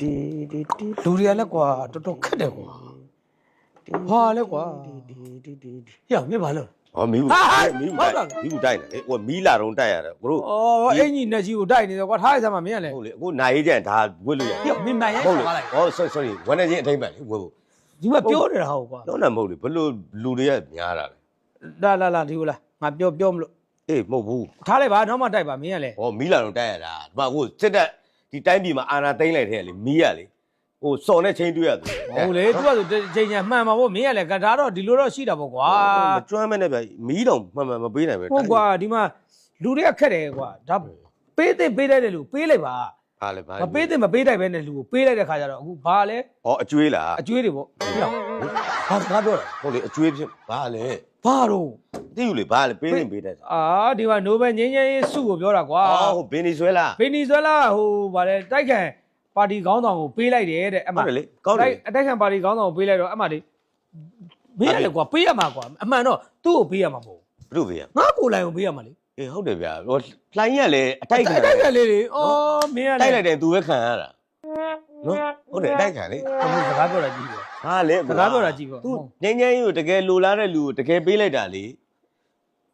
ဒီဒီဒီလူတွေကလည်းကွာတော်တော်ခက်တယ်ကွာဟာလဲကွာဒီဒီဒီဒီဟေ့မင်းဘာလုပ် ဟောမီးဘူးဟာဟာမီးဘူးဟုတ်တိုလားက်မီးဘူးတိုက်တယ်လေဟိုမီးလာတော့တိုက်ရတယ်ကိုတို့အော်အင်ကြီးနဲ့ကြီးကိုတိုက်နေတယ်ကွာထားရစမ်းမမင်းကလည်းဟုတ်လေအခုနိုင်ရေးကြရင်ဒါဝစ်လို့ရဟေ့မင်းမန်ရိုက်ဟုတ်လေပါလိုက်ဟော sorry sorry ဝန်နေချင်းအထိမ့်ပါလေဝစ်ဖို့ဒီမှာပြောနေတာဟုတ်ကွာတော့လည်းမဟုတ်လေဘလို့လူတွေကများတာလေလာလာလာဒီကိုလာငါပြောပြောမလို့အေးမဟုတ်ဘူးထားလိုက်ပါနောက်မှတိုက်ပါမင်းကလည်းဟောမီးလာတော့တိုက်ရတာဒီမှာကိုစစ်တပ် ဒီတိုင်းပြည်မှာအာဏာသိမ်းလိုက်တဲ့လေမီးရလေဟိုစော်နဲ့ချင်းတွေ့ရတယ်ဟုတ်လေသူကဆိုချိန်ညာမှန်ပါဗောမင်းကလည်းကဒါတော့ဒီလိုတော့ရှိတာဗောကွာမကျွမ်းမဲနဲ့ဗျမီးတော့မှန်မှန်မပေးနိုင်ပဲဟုတ်ကွာဒီမှာလူတွေကခက်တယ်ကွာဒါပေးတဲ့ပေးတဲ့လူပေးလိုက်ပါဟာလေဘာမပေးတဲ့မပေးတိုက်ပဲနဲ့လူကိုပေးလိုက်တဲ့ခါကျတော့အခုဘာလဲဟောအကျွေးလားအကျွေးတွေဗောဟေ့ဘာစကားပြောတာဟုတ်လေအကျွေးဖြစ်ဘာလဲဘာတော့ သိယူလေဘာလဲပေးရင်ပေးတတ်တယ်အာဒီမှာနိုဘယ်ငင်းငင်းရေးစုကိုပြောတာကွာအော်ဟိုဗင်နီဇွဲလားဗင်နီဇွဲလားဟိုဗာလဲတိုက်ခံပါတီခေါင်းဆောင်ကိုပေးလိုက်တယ်တဲ့အမှဟုတ်တယ်လေကောင်းတယ်အတိုက်ခံပါတီခေါင်းဆောင်ကိုပေးလိုက်တော့အမှလေမင်းရတယ်ကွာပေးရမှာကွာအမှန်တော့သူ့ကိုပေးရမှာမဟုတ်ဘလို့ပေးရငါကိုလိုင်ကိုပေးရမှာလေအေးဟုတ်တယ်ဗျာဟိုလှိုင်းရလေအတိုက်ခံအတိုက်ခံလေးတွေအော်မင်းရတယ်တိုက်လိုက်တယ်သူပဲခံရတာနော်ဟုတ်တယ်အတိုက်ခံလေဘယ်စကားပြောတာကြည့်ပြောဟာလေစကားပြောတာကြည့်ပေါ့သူငင်းငင်းကြီးကိုတကယ်လိုလားတဲ့လူကိုတကယ်ပေးလိုက်တာလေ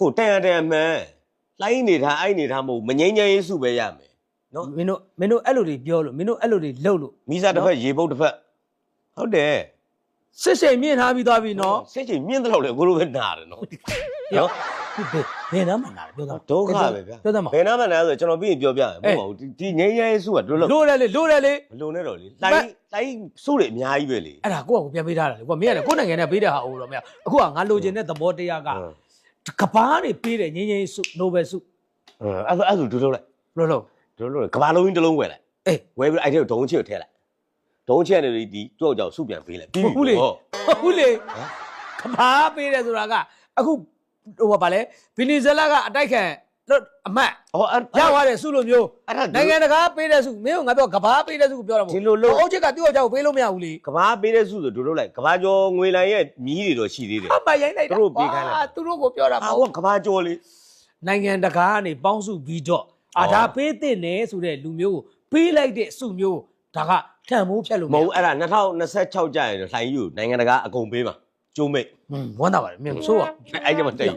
ကိုတန်ရတန်မှန်လှိုင်းနေထားအိုက်နေထားမဟုတ်မငင်းငင်းရေးစုပဲရမယ်နော်မင်းတို့မင်းတို့အဲ့လိုတွေပြောလို့မင်းတို့အဲ့လိုတွေလှုပ်လို့မိစားတစ်ဖက်ရေပုတ်တစ်ဖက်ဟုတ်တယ်စစ်စိမ်မြင့်ထားပြီးသွားပြီနော်စိတ်ချမြင့်တော့လေကိုလိုပဲနာတယ်နော်နော်ဘယ်ဘယ်နားမှလာပြောသားဒုက္ခပဲဗျာပြောသားမဘယ်နာမှန်းလဲဆိုကျွန်တော်ပြီးရင်ပြောပြမယ်မဟုတ်ပါဘူးဒီဒီငင်းငင်းရေးစုကတို့လို့လို့တယ်လေလို့တယ်လေမလုံနဲ့တော့လေလှိုင်းလှိုင်းစုတွေအများကြီးပဲလေအဲ့ဒါကိုယ့်အကိုပြန်ပေးထားတာလေကွာမင်းရတယ်ကိုယ့်နိုင်ငံနဲ့ပေးတဲ့ဟာအိုးတော့မရအခုကငါလိုချင်တဲ့သဘောတရားက ကဘာနေပေးတယ်ငင်းငင်းစုနိုဘယ်စုအဲ့ဒါအဲ့ဒါဒုတို့လိုက်လို့လို့ဒုတို့ကဘာလုံးကြီးတစ်လုံးဝယ်လိုက်အေးဝယ်ပြီးအဲ့ထဲကိုဒုံချစ်ကိုထည့်လိုက်ဒုံချစ်ကနေဒီကြောက်ကြောက်စုပြန်ပေးလိုက်ပြီးပြီဟုတ်လေဟောဟုတ်လေကဘာပေးတယ်ဆိုတာကအခုဟိုဘာလဲဗီနီဇလာကအတိုက်ခံ လို့အမတ်ဟောအဲ့ရသွားတယ်စုလိုမျိုးအဲ့ဒါနိုင်ငံတကာပေးတဲ့စုမင်းကငါပြောကဘာပေးတဲ့စုကိုပြောတာမဟုတ်ဒီလိုလို့အုတ်ချက်ကသူ့အကြောက်ပေးလို့မရဘူးလေကဘာပေးတဲ့စုဆိုဒုတို့လိုက်ကဘာကျော်ငွေလိုင်ရဲ့မြီးတွေတော့ရှိသေးတယ်အမရိုင်းလိုက်တာသူတို့ပေးခိုင်းလိုက်တာအာသူတို့ကိုပြောတာမဟာဟုတ်ဟောကဘာကျော်လေနိုင်ငံတကာကနေပေါင်းစုပြီးတော့အာဩဒါပေးတဲ့နေဆိုတဲ့လူမျိုးကိုပေးလိုက်တဲ့စုမျိုးဒါကထံမိုးဖြတ်လို့မဟုတ်ဘူးအဲ့ဒါ2026ကျရင်တော့လှိုင်းယူနိုင်ငံတကာအကုန်ပေးမှာ ကျိုးမိတ်ဟွန်းဝမ်းသာပါတယ်မင်းဆိုးပါအဲ့ဒီမှာတိတ်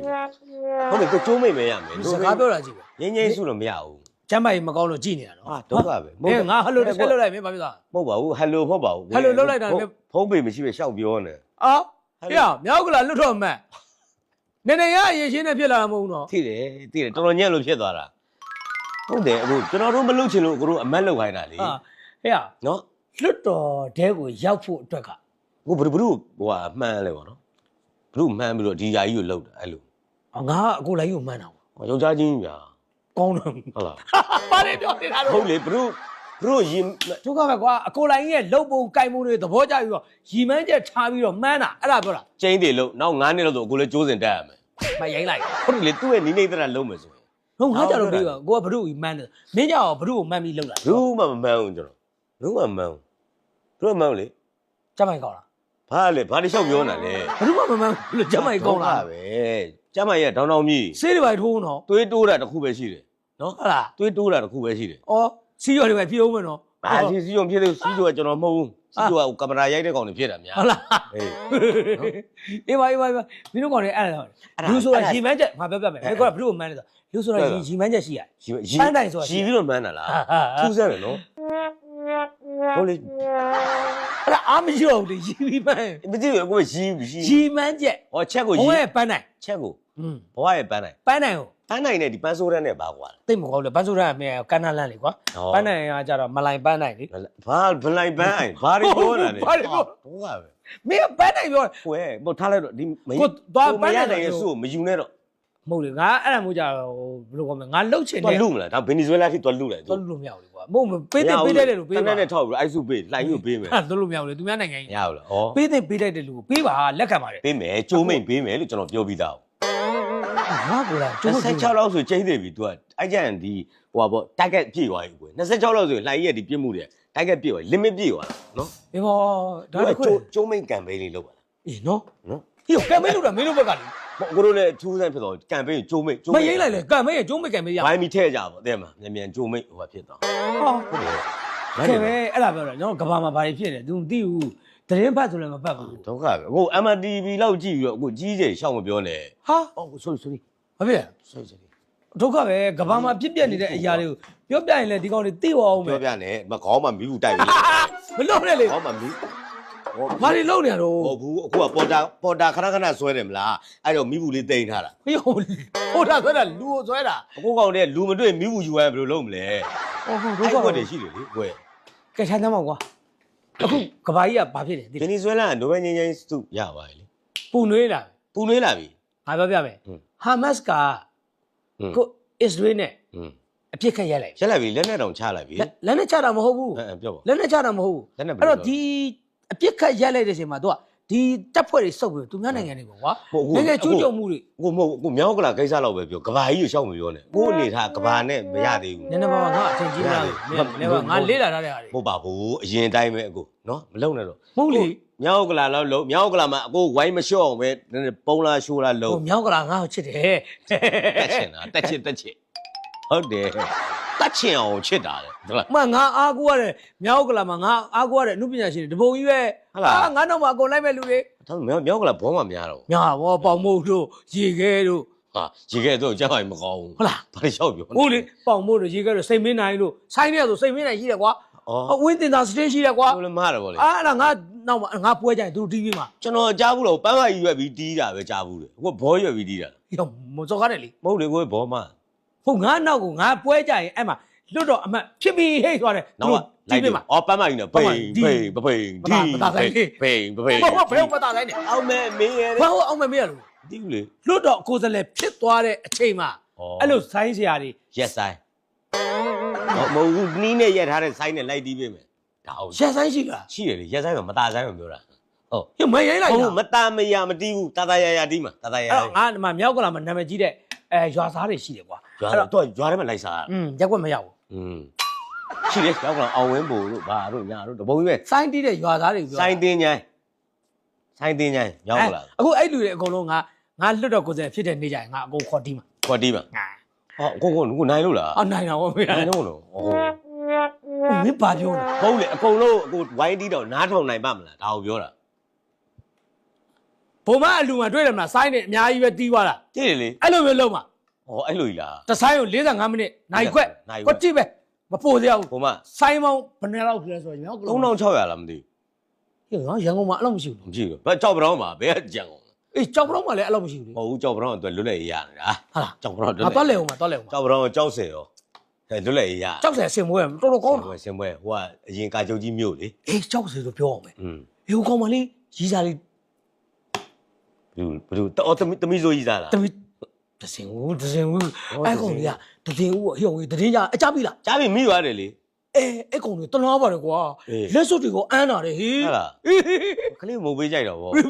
ဟုတ်တယ်ကိုကျိုးမိတ်မရမယ်စကားပြောတာကြည့်ပဲငင်းငင်းစုတော့မရဘူးကျမ်းမာရေးမကောင်းလို့ကြည်နေတာနော်ဟာဒုက္ခပဲမင်းငါဟယ်လိုတစ်ချက်လုပ်လိုက်မင်းဘာဖြစ်သွားမဟုတ်ပါဘူးဟယ်လိုမဟုတ်ပါဘူးဟယ်လိုလုပ်လိုက်တာနဲ့ဖုန်းပေမရှိပဲရှောက်ပြောနေအော်ဟယ်လိုဟေ့မြောက်ကလာလွတ်တော့မှန်နေနေရအရင်ရှင်းနေဖြစ်လာတာမဟုတ်ဘူးနော်သိတယ်သိတယ်တော်တော်ညံ့လို့ဖြစ်သွားတာဟုတ်တယ်အခုကျွန်တော်တို့မလုပ်ချင်လို့ကိုတို့အမက်လုပ်ခိုင်းတာလေဟာဟေ့နော်လွတ်တော်တဲကိုရောက်ဖို့အတွက်က ကိုဘလူဘလူဟိုဟာမှန်းလဲပေါ့နော်ဘလူမှန်းပြီးတော့ဒီယာကြီးကိုလှုပ်တာအဲ့လိုအော်ငါကအခုလိုက်ကိုမှန်းတာပေါ့ဟောယောက်ျားချင်းညာကောင်းတယ်ဟုတ်လားဘာလဲပြောနေတာလို့ဟုတ်လေဘလူဘလူရင်သူကပဲကွာအကိုလိုင်းရဲ့လှုပ်ပုံကြိုင်ပုံတွေသဘောကျပြီးတော့ရီမန်းချက်ထားပြီးတော့မှန်းတာအဲ့ဒါပြောတာကျင်းတယ်လို့နောက်9နှစ်လောက်ဆိုအကိုလည်းကြိုးစင်တက်ရမယ်မရိုင်းလိုက်ဟုတ်တယ်လေသူ့ရဲ့နိမ့်နိမ့်သက်လုံးမယ်ဆိုရင်ဟုတ်ငါကြတော့ပြီးတော့ကိုကဘလူကိုမှန်းတယ်မင်းကြောက်ဘလူကိုမှန်းပြီးလှုပ်တာဘလူမှမမှန်းဘူးကျွန်တော်ဘလူမှမမှန်းဘူးဘလူမှမမှန်းလေကြမ်းပိုင်ကောင်းလား ဘာလဲဘာတွေလျှောက်ပြောနေတာလဲဘယ်သူမှမမှန်ဘူးလို့ကျမကြီးကောင်းလားပဲကျမကြီးကဒေါင်းတောင်ကြီးဆေးတွေပါထိုးနော်သွေးတိုးတာတစ်ခုပဲရှိတယ်နော်ဟုတ်လားသွေးတိုးတာတစ်ခုပဲရှိတယ်အော်စီးရော်တွေပဲပြေအောင်မယ်နော်ဘာစီးစီးရော်ဖြစ်လို့စီးရော်ကကျွန်တော်မဟုတ်ဘူးစီးရော်ကကင်မရာရိုက်တဲ့ကောင်တွေဖြစ်တာများဟုတ်လားအေးအေးပါအေးပါမင်းတို့ကောင်တွေအဲ့ဒါလူဆိုတာရီမန်းချက်ငါပြောပြမယ်မင်းကောင်ကဘလူကိုမန်းလဲဆိုလူဆိုတာရီမန်းချက်ရှိရတယ်ရီမန်းတိုင်းဆိုတာရီပြီးတော့မန်းတာလားထူးဆန်းတယ်နော် ဟုတ်လေအဲ့ဒါအားမရှိတော့ဘူးလေရီပြီးမှန်းမကြည့်ရကိုရီရီရီမန်းချက်ဟောချက်ကိုဘရီဝရဲ့ပန်းတိုင်ချက်ကိုอืมဘဝရဲ့ပန်းနိုင်ပန်းတိုင်ကိုပန်းနိုင်နဲ့ဒီပန်းဆိုးတန်းနဲ့ပါကွာတိတ်မကောင်းလေပန်းစိုးရအမေကန်းနာလန့်လေကွာဟော ပန်းတိုင်ကကြတော့မလိုင်ပန်းတိုင်လေဘာဗလိုက်ပန်းအိုင်ဘာတွေပြောတာလဲဘာတွေပြောဟုတ်ကဲ့ပဲမင်းကပန်းတိုင်ပြောဟိုရဲ့ဟိုထားလိုက်တော့ဒီမကိုသွားပပန်းန်းတိုင်နိုင်ရဲ့စုကိုမယူနဲ့တော့မဟုတ်လေငါအဲ့ဒါမျိုးကြတော့ဘယ်လိုကောမလဲငါလှုပ်ချင်တွတယ်လူမလားဒါဗင်နီဇွဲလားထိတွလူလိုက်သွားလို့မရဘူးလေကွာ မဟုတ်ပေးတဲ့ပေးတဲ့လူပေးတပါန်းနဲ့ထောက်ပြီးအိုက်စုပေးလှိုင်ယူပေးမယ်အဲ့ဒါလို့မရဘူးလေသူများနိုင်ငံမကြီးရဘူးလားဩပေးတဲ့ပေးတဲ့လူကိုပေးပါလက်ခံပါတယ်ပေးမယ်ကျိုးမိန်ပေးမယ်လို့ကျွန်တော်ပြောပြီးသားငါကိုလာကျိုးမ26လောက်ဆိုကျိန်းနေပြီ तू ကအဲ့ကြရင်ဒီဟိုပါပေါ့ target ပြည့်သွားပြီကွယ်26လောက်ဆိုလှိုင်ရဲ့ဒီပြည့်မှုတွေ target ပြည့်သွား limit ပြည့်သွားနော်ဒီမောဒါဒါတကခုကျိုးကျိုးမိန် campaign လေးလုပ်ပါလားအေးနော်နော် ဟိုကံမေးလို့တာမင်းတို့ဘက်ကလေပေါ့ကိုတို့လည်းထူးဆန်းဖြစ်သွား campaign ကျိုးမိန်ကျိုးမရိမ့်လိုက်လေကံမေးရကျိုးမကံမေးရဘိုင်းမီထဲကြပါတဲ့မှာမြန်မြန်ကျိုးမိန်ဟိုပါဖြစ်သွားဟာဟုတ်တယ်ကဲပဲအဲ့ဒါပြောတယ်ကျွန်တော်ကဘာမှာဘာတွေဖြစ်နေသူမသိဘူးသတင်းဖတ်ဆိုလည်းမဖတ်ဘူးဒုက္ခပဲအခု MTV လောက်ကြည့်ပြီးတော့အခုကြီးကြီးရှောက်မပြောနဲ့ဟာအော် sorry sorry ဘာဖြစ်လဲ sorry sorry ဒုက္ခပဲကဘာမှာပြစ်ပြက်နေတဲ့အရာတွေကိုပြောပြရင်လည်းဒီကောင်တွေသိပါအောင်မယ်ပြောပြနဲ့မခေါင်းမှမီးဘူးတိုက်ပြီမလုပ်နဲ့လေခေါင်းမှမီးဟော ဘာတွေလုပ်နေရတော့ဟုတ်ဘူးအခုကပေါ်တာပေါ်တာခဏခဏဆွဲတယ်မလားအဲ့တော့မီးဘူးလေးတိန်ထားတာဟိုဟိုတာဆွဲတာလူကိုဆွဲတာအခုကောင်တဲ့လူမတွေ့မီးဘူးယူရရင်ဘယ်လိုလုပ်မလဲဟိုဟိုဒုအဲ့က္ခကွပဲက်တွေရှိတယ်လေကွက်ကဲချမ်းသမ်းပါကွာအခုကဘာကြီးကဘာဖြစ်လဲသိဗင်နီဇွဲလားနိုဘယ်ငင်းငင်းစုရပါလေပူနွေးလာပူနွေးလာပြီငါပြောပြမယ်ဟွန်းဟာမတ်ကဟွန်းကိုအစ္စရေးနဲ့ဟွန်းအပြစ်ခတ်ရက်လိုက်ရက်လိုက်ပြီလက်နဲ့တောင်ချလိုက်ပြီလက်လက်နဲ့ချတာမဟုတ်ဘူးအဲအဲပြောပါလက်နဲ့ချတာမဟုတ်ဘူးလက်နဲ့ဘယ်အဲ့လိုတော့ဒီ အပြစ်ခတ်ရက်လိုက်တဲ့အချိန်မှာ तू ကဒီတပ်ဖွဲ့တွေစုပ်ပြီးသူများနိုင်ငံတွေပေါ့ကွာဟုတ်ဟုတ်နိုင်ငံကျူးကျော်မှုတွေကိုမဟုတ်ကိုမြောက်ကလာကိစ္စလောက်ပဲပြောကဘာကြီးကိုရှောက်မပြောနဲ့ကိုအနေထားကဘာနဲ့မရသေးဘူးနည်းနည်းပါးပါးငါအထင်ကြီးလာတယ်နည်းနည်းပါးငါလေးလာထားတဲ့ဟာတွေဟုတ်ပါဘူးအရင်တိုင်းပဲအကိုနော်မလုံနဲ့တော့မဟုတ်လေမြောက်ကလာလောက်လုံးမြောက်ကလာမှာအကိုဝိုင်းမလျှော့အောင်ပဲနည်းနည်းပုံလားရှိုးလားလုံးဟိုမြောက်ကလာငါ့ကိုချစ်တယ်တက်ချင်တာတက်ချင်တက်ချင်ဟုတ်တယ် တက်ချင်အောင်ချစ်တာလေဟုတ်လားအမငါအားကိုရတယ်မြောက်ကလာမှာငါအားကိုရတဲ့အမှုပညာရှင်တွေတပုံကြီးပဲဟုတ်လား အာငါတော့မှအကုန်လိုက်မဲ့လူတွေဒါမြောက်မြောက်ကလာဘောမှများတော့ညာဘောပေါင်မို့တို့ရေခဲတို့ဟာရေခဲတော့ကြောက်ရင်မကောင်းဘူးဟုတ်လားဘာလို့လျှောက်ပြောဟုတ်လေပေါင်မို့တို့ရေခဲတို့စိတ်မင်းနိုင်တို့ဆိုင်းနေရဆိုစိတ်မင်းနိုင်ရှိတယ်ကွာအော်အဝင်းတင်တာစတင်းရှိတယ်ကွာဘယ်လိုမှားတယ်ဗောလေအာအဲ့ဒါငါနောက်မှငါပွဲကြရင်သူတို့ TV မှာကျွန်တော်ကြားဘူးတော့ပန်းမကြီးရွက်ပြီးတီးတာပဲကြားဘူးလေအခုဘောရွက်ပြီးတီးတာရောမစော်ကားတယ်လေမဟုတ်လေကိုဘောမှ ဟုတ်ငါနောက်ကိုငါပွဲကြရင်အဲ့မှာလွတ်တော့အမတ်ဖြစ်ပြီးဟိတ်သွားတယ် နောက်ကလိုက် TV တယ် မှာ အော်ပန်းမကြီးနဲ့ ပန်း ပိ မ န် ကြီး ပိန်ပပိန် မသားမသားဆိုင်လေ ပိန်ပပိန် ဘာဘယ်မှာတာတိုင်းနေ အောင်မဲမင်းရဲ့ ဘာဟုတ်အောင်မမေ့ရလို့ တီးဘူးလေ လွတ်တော့ကိုယ်စလဲဖြစ်သွားတဲ့အချိန်မှာအဲ့လိုဆိုင်းစရာတွေ ရက်ဆိုင်ဟောမဟုတ်ဘူးနီးနဲ့ရက်ထားတဲ့ဆိုင်းနဲ့လိုက်တီးပေးမယ်ဒါဟုတ် ရက်ဆိုင်းရှိလား ရှိတယ်လေရက်ဆိုင်ကမตาဆိုင်ကိုပြောတာဟုတ် ညမရိုင်းလိုက် ဟုတ် တာ မตาမရမတီးဘူးตาตาရရတီးမှာตาตาရရ အဲ့တော့ငါဒီမှာမြောက်ကလာမှာနာမည်ကြီးတဲ့အဲရွာသားတွေရှိတယ်ကွာ ရွာ အဲ့ တော့ တော့ တော့ရွာထဲမှာလိုက်စား อืมရက်ွက်မရောက်ဘူး อืมရှိတယ်ရောက်ကောင်အောင်ဝင်းဘို့တို့ဘာတို့ညာတို့တပုံကြီးပဲ ဆိုင်းတီးတဲ့ရွာသားတွေပြော စိုင်းတင်းချိုင်းစိုင်းတင်းချိုင်းရောက်လာ အခုအဲ့လူတွေအကုန်လုံးငါငါလွတ်တော့ကိုယ်စလဲဖြစ်တဲ့နေကြရင်ငါအကုန်ခေါ်တီးမှာ ခွက်တီးပါ ငါ ဟောကိုကိုကိုနိုင်လို့လား အော်နိုင်တာဘောမေး နိုင် တာ လို့လို့ဟော မင်းပါပြောနေ ဟုတ်လေအကုန်လုံးအကိုဝိုင်းတီးတော့နားထောင်နိုင်ပါမလားဒါကိုပြောတာ ဘုံမအလူမှာတွေ့တယ်မလားဆိုင်းနေအများကြီးပဲတီးသွားတာ ကြည့်လေလေ အဲ့လိုမျိုးလုံးမှာ ဟောအဲ့လိုကြီးလားတဆိုင်ကို45မိနစ်နိုင်ခွက်နိုင်ခွက်ကိုကြည့်ပဲမပို့သေးဘူးဘုံမဆိုင်းမောင်းဘယ်နှစ်လောက်လဲဆိုတော့မြောက်ကလုံး3600လားမသိဟေ့ရန်ကုန်မှာအဲ့လောက်မရှိဘူးဘူးမကြည့်ဘူးဘယ်ကြောက်ပရောင်းပါဘယ်ကြံကုန်အေးကြောက်ပလုံးမှာလည်းအဲ့လောက်မရှိဘူးလေမဟုတ်ဘူးကြောက်ပရောင်းအတွက်လွတ်လပ်ရေးရနေတာဟာလားကြောက်ပရောင်းလွတ်ငါလပ်တော့လဲဦးမှာတော့လဲဦးမှာကြောက်ပရောင်းကြောက်စင်ရောအဲလွတ်လပ်ရေးရကြောက်တယ်ဆင်မွေးတော်တော်ကောင်းတာဆင်ပွဲဆင်ပွဲဟိုကအရင်ကာချုပ်ကြီးမြို့လေအေးကြောက်စေလို့ပြောအောင်မယ်อืมအေးဟိုကောင်မလေးရီစာလေးဘယ်ဘယ်တော့တမီတမီဆိုကြီးစားလားတမီ တစင်ဦးတစင်ဦးဟောအဲ့ကောင်ကြီးကတစင်ဦးဟိုဟိုတည်င်းကြအကြပြီလားကြားပြီမိသွားတယ်လေ အဲအဲ့ကောင်ကြီးတနာပါတယ်ကွာအေး လက်စွပ်တွေကိုအမ်းတာတယ်ဟေးဟုတ်လားအေးဟေးဟေးခလေးမုံပေးကြိုက်တော့ဗောဟေး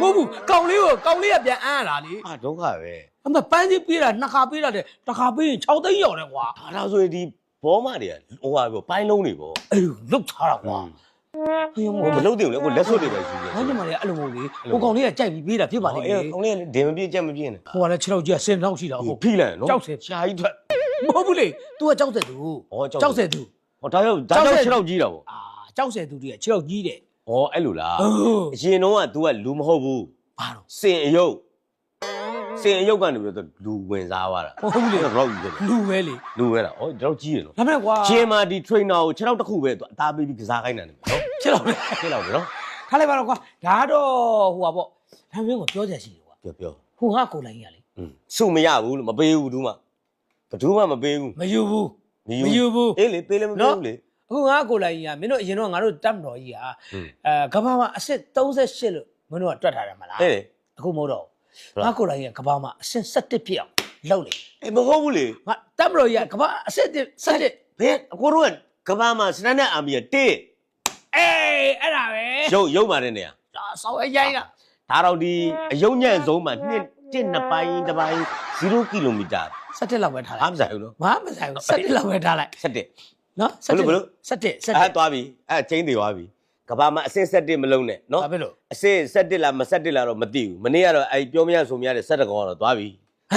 မဟုတ်ဘူးကောင်လေးကိုကောင်လေးကပြန်အမ်းလာလေအာဒုက္ခပဲအမပန်းကြီးပေးတာနှစ်ခါပေးတာတဲ့တစ်ခါပေးရင်6သိန်းရောက်တယ်ကွာဒါတော့ဆိုရင်ဒီဘောမတွေကဟိုဟာပြောပိုင်းလုံးတွေဗောအေးလုတ်ထားတာကွာ ဟေးမဟိုမဟုတ်လုံးတင်ဘူးလေကိုလက်စွပ်တွေပဲယူတယ်ဘာညမလေးအဲ့လိုမဟုတ်လေဟိုကောင်လေးကကြိုက်ပြီးပေးတာဖြစ်ပါလိမ့်မယ်အေးကောင်းလေးဒင်မပြည့်ချက်မပြည့်နဲ့ဟိုကလည်း6လောက်ကြီးကစင်တော့ရှိတာဟုတ်ဖိလန်နော်ကြောက်စင်ရှာကြီးထွက်မဟုတ်ဘူးလေ तू ကကြောက်တဲ့သူဩကြောက်ကြောက်တဲ့သူဟောဒါကြောင့်ဒါကြောင့်6လောက်ကြီးတာဗောအာကြောက်တဲ့သူတွေက6လောက်ကြီးတယ်ဩအဲ့လိုလားဟုတ်အရင်တော့က तू ကလူမဟုတ်ဘူးဘာလို့စင်အယုတ် စင်အယုတ်ကနေပြီးတော့လူဝင်စားသွားတာ ဟုတ်ဘူးလေ တော့ကြီးတယ် လူပဲလေ လူပဲလားဩဒါတော့ကြီးရနော် ဒါမဲ့ကွာ ဂျင်မာဒီ trainer ကို6လောက်တစ်ခုပဲသူအသားပေးပြီးကစားခိုင်းတာနေနော် ဖြစ်တော့လေ ဖြစ်လောက်တယ်နော် ထားလိုက်ပါတော့ကွာဒါတော့ဟိုပါပေါ့ဒါမျိုးကိုပြောကြရှိတယ်ကွာ ပြောပြော ဟိုငါကိုလိုင်းကြီးကလေ อืมစုမရဘူးလို့မပေးဘူးဘူးမှဘယ်သူမှမပေးဘူး မယူဘူးမယူဘူး အေးလေပေးလည်းမပေးဘူးလေ အခုငါကိုလိုင်းကြီးကမင်းတို့အရင်တော့ငါတို့တပ်မတော်ကြီးက อืม အဲကဘာမှာအစ်စ်38လို့မင်းတို့ကတွက်ထားတယ်မလား အေးလေ အခုမဟုတ်တော့ ဟုတ် ငါကိုလိုင်းကြီးကကဘာမှာအစ်စ်17ပြည့်အောင်လောက်လေအေးမဟုတ်ဘူးလေငါတပ်မတော်ကြီးကကဘာအစ်စ်17ဘယ်အကိုတို့ကကဘာမှာစနနဲ့အာမီကတစ်အေးအဲ့ဒါပဲရုပ်ရုပ်မာတဲ့နေရာဒါဆောင်းအရိုင်းတာဒါတော့ဒီအယုံညံ့ဆုံးမှာနှစ်တစ်နှစ်ပိုင်းတစ်ပိုင်း0ကီလိုမီတာ17လောက်ပဲထားလိုအားက်မဆိုင်ဘူးနော် မမဆိုင်ဘူး17လောက်ပဲထားလိုက်17နော်ဘယ်လိုဘယ်လို17အဲ17သွားပြီအဲချင်းတွေသွားပြီ ကဘာမှာအစစ်17မလုံးနဲ့နော်ဘာဖြစ်လို့အစစ်17လားမ17လားတော့မသိဘူးမနေ့ကတော့အဲပြောမရဆိုမရတဲ့17ကောင်ကတော့သွားပြီ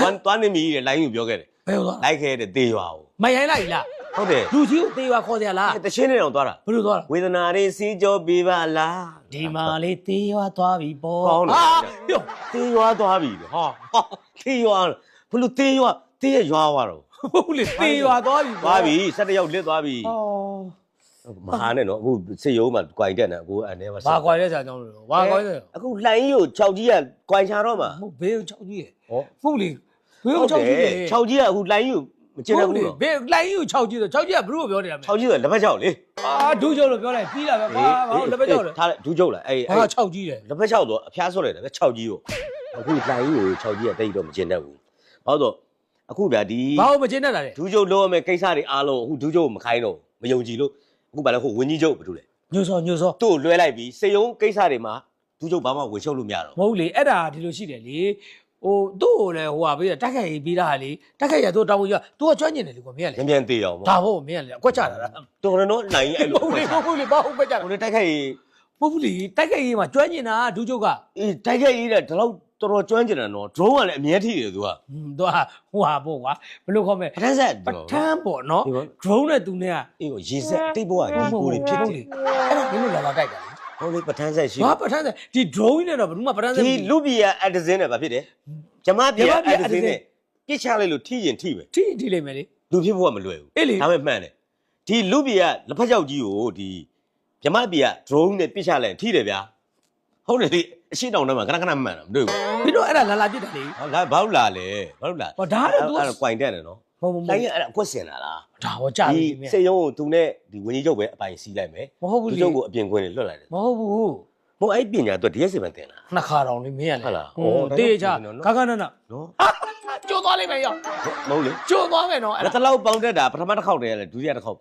သွားသွားနေပြီတဲ့လိုင်းယူပြောခဲ့တယ်ဘယ်လိုသွားလိုက်ခဲ့တဲ့တေးရွာကိုမရိုင်းလိုက်လားဟုတ်တယ်လူကြီးကိုတေးရွာခေါ်ကြလားတချင်းနဲ့တော့သွားတာဘယ်လိုသွားတာဝေဒနာတွေစီးကြောပေးပါလားဒီမှာလေးတေးရွာသွားပြီပေါ့ကောင်းတယ်ဟာပြောတေးရွာသွားပြီလေဟာဟာတေးရွာဘလို့တေးရွာတေးရရွာသွားတော့ဟုတ်လေတေးရွာသွားပြီပေါ့သွားပြီ၁၁ယောက်လစ်သွားပြီအော် မဟာနဲ့နော်အခုစစ်ရုံးမှာကြွိုင်တက်နေအခုအနေမှာဘာကွာလဲဆရာကြောင်းလို့ဘာကွာလဲအခုလှိုင်းကြီးကို6ကြီးကကြွိုင်ချတော့မှာမဟုတ်ဘေးကို6ကြီးရဟောဟုတ်လေဘေးကို6ကြီးရ6ကြီးကအခုလှိုင်းကြီးကိုမကျင်တတ်ဘူးနော်ဘေးလိုင်းကြီးကို6ကြီးဆို6ကြီးကဘလို့ပြောနေတာမလဲ6ကြီးကလက်ဖက်ချောက်လေအာဒူးကျုပ်လို့ပြောလိုက်ပြီးတာပဲကွာဘာလို့လက်ပဲကြောက်လဲထားလိုက်ဒူးကျုပ်လားအဲ့ဟာအဲ့6ကြီးတယ်လက်ဖက်ချောက်တော့အဖျားဆွတ်လိုက်တယ်ပဲ6ကြီးကိုအခုလှိုင်းကြီးကို6ကြီးကတိတ်တော့မကျင်တတ်ဘူးဟုတ်တော့အခုဗျာဒီဘာလို့မကျင်းတတ်တာလဲဒူးကျုပ်လုံးရမယ့်ကိစ္စတွေအားလုံးအခုဒူးကျုပ်ကိုမခိုင်းတော့ဘူးမယုံကြည်လို့ အခုဘာလဲဟိုဝင်းကြီးကျုပ်ဘာလို့လဲညိုစောညိုစောသူ့ကိုလွှဲလိုက်ပြီးစေယုံကိစ္စတွေမှာဒူးကျုပ်ဘာမှဝင်ရှုပ်လို့မရတော့မဟုတ်လေအဲ့ဒါဒီလိုရှိတယ်လေဟိုသူ့ကိုလည်းဟိုဟာပေးတာတက်ခိုက်ရေးပေးတာလေတက်ခိုက်ရသူ့တောင်းဝင်ရသူကကျွမ်းကျင်တယ်လေကွာမင်းကလေမြန်မြန်သေးအောင်ပေါ့ဒါဟုတ်မင်းကလေအကွက်ချတာလားတော်တယ်နော်နိုင်အဲ့လိုဟုတ်လေဟုတ်လေဘာဟုတ်ပဲကြတာဟိုလေတိုက်ခိုက်ရေးမဟုတ်ဘူးလေတက်ခိုက်ရေးမှာကျွမ်းကျင်တာဒူးချုပ်ကအေးတိုက်ခိုက်ရေးတဲ့ဒီလောက် တော်တော်ကျွမ်းကျင်တယ်နော် drone ကလည်းအမြဲထိတယ်သူကဟွန်းသူကဟိုဟာပေါ့ကွာဘယ်လိုခေါ်မလဲပထမဆက်ပထမ်းပေါ့နော် ဒီပေါ့ drone နဲ့သူနဲ့ကအေးကိုရေဆက်တိတ်ဘွားကြီးကိုတွေဖြစ်တယ်အဲ့ဒါမင်းတို့လာလာတိုက်တာလေဟုတ်လေပထမဆက်ရှိဘာပထမ်းစဒီ drone နဲ့တော့ဘယ်သူမှပထမ်းစဒီလူပြည်ကအဒဇင်းနဲ့ဗာဖြစ်တယ်ကျမပြည်ကအဒဇင်းနဲ့ပြစ်ချလိုက်လို့ထိရင်ထိမယ်ထိထိလိမ့်မယ်လေ လူဖြစ်ဖို့ကမလွယ်ဘူးအေးလေ ဒါပေမဲ့မှန်တယ်ဒီလူပြည်ကလက်ဖက်ချောက်ကြီးကိုဒီကျမပြည်က drone နဲ့ပြစ်ချလိုက်ရင်ထိတယ်ဗျာဟုတ်တယ်လေအရှိတောင်ထဲမှာခဏခဏမှန်တာမတွေ့ဘူး မင်းတို့အဲ့ဒါလာလာပြစ်တယ်လေဟောလာဘာလို့လာလဲဘာလို့လာဟောဒါကတော့ तू အဲ့ဒါကွိုင်တက်တယ်နော်မဟုတ်ဘူးမတိုင်းဟုတ်ရအဲ့ဒါအကွက်စင်လာလားဒါဟောကြာဒီပြီမင်းစေယုံကိုသူနဲ့ဒီဝင်းကြီးချုပ်ပဲအပိုင်စီးလိုက်မယ်မဟုတ်ဘူးသူလေချုပ်ကိုအပြင်ကွင်းနဲ့လွတ်လိုက်တယ်မဟုတ်ဘူးမဟုတ်အဲ့ပညာသူဒီရက်စင်မှတင်လာနှစ်ခါတောင်လေမင်းကလေဟုတ်လားဟိုဩဒါတေးချကြောင့်နော်ခါခါနနနော်ကျိုးသွားလိမ့်မယ်ရောမဟုတ်လေကျိုးသွားမယ်နော်အဲ့လက်တဒါလောက်ပေါင်းတက်တာပထမတစ်ခေါက်တည်းရတယ်ဒုတိယတစ်ခေါက်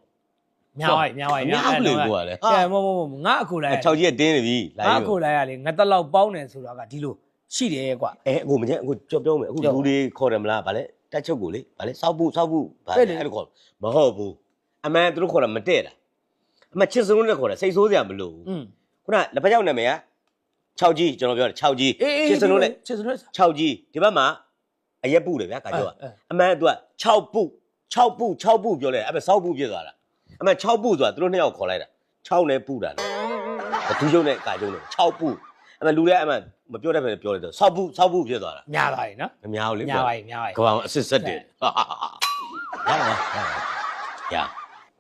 ညာဝိုင်ညာဝိုင်ညာဝိုင်လေကိုကလေကဲမဟုတ်မဟုတ်ငါအခုလိုက်6ကြီးကတင်းနေပြီလိုငါင်းအခုလိုက်ရလေငါတက်လောက်ပေါင်းတယ်ဆိုတာကဒီလို ရှိတယ်ကွာအဲအခုမကျအခုကြောက်ပြောမယ်အခုကြောက်လူတွေခေါ်တယ်မလားဗာလဲတက်ချုပ်ကိုလေဗာလဲစောက်ဖို့စောက်ဖို့ဗာအဲ့လဲလေအဲ့လိုခေါ်မဟုတ်ဘူးအမှန်သူတို့ခေါ်တာမတည့်တာအမှန်ချစ်စလုံးနဲ့ခေါ်တာစိတ်ဆိုးစရာမလိုဘူးอืมခုနလက်ဖက်ကြောက်နာမည်က6ကြီးကျွန်တော်ပြောတယ်6ကြီးအေးအေးချစ်စလုံးနဲ့ချစ်စလုံး6ကြီးဒီဘက်မှာအရက်ပုတယ်ဗျာကာကျော်ကအဲ့အမှန်ကသူက6ပု6ပု6ပုပြောလိုက်အဲ့ဘက်စောက်ပုပြစ်သွားတာအမှန်6ပုဆိုတာသူတို့နှစ်ယောက်ခေါ်လိုက်တာ6နဲ့ပုတာလေဘသူကျုံနဲ့ကာကျုံနဲ့6ပု အမှန်လူတွေအမှန်မပြောတတ်ပဲပြောလိုက်တော့စောက်ပုစောက်ပုဖြစ်သွားတာညာပါရင်နော်မများဘူးလေညာပါရင်ညာပါရင်ကဘာအစ်စ်ဆက်တယ်ဟာဟာဟာရပါရ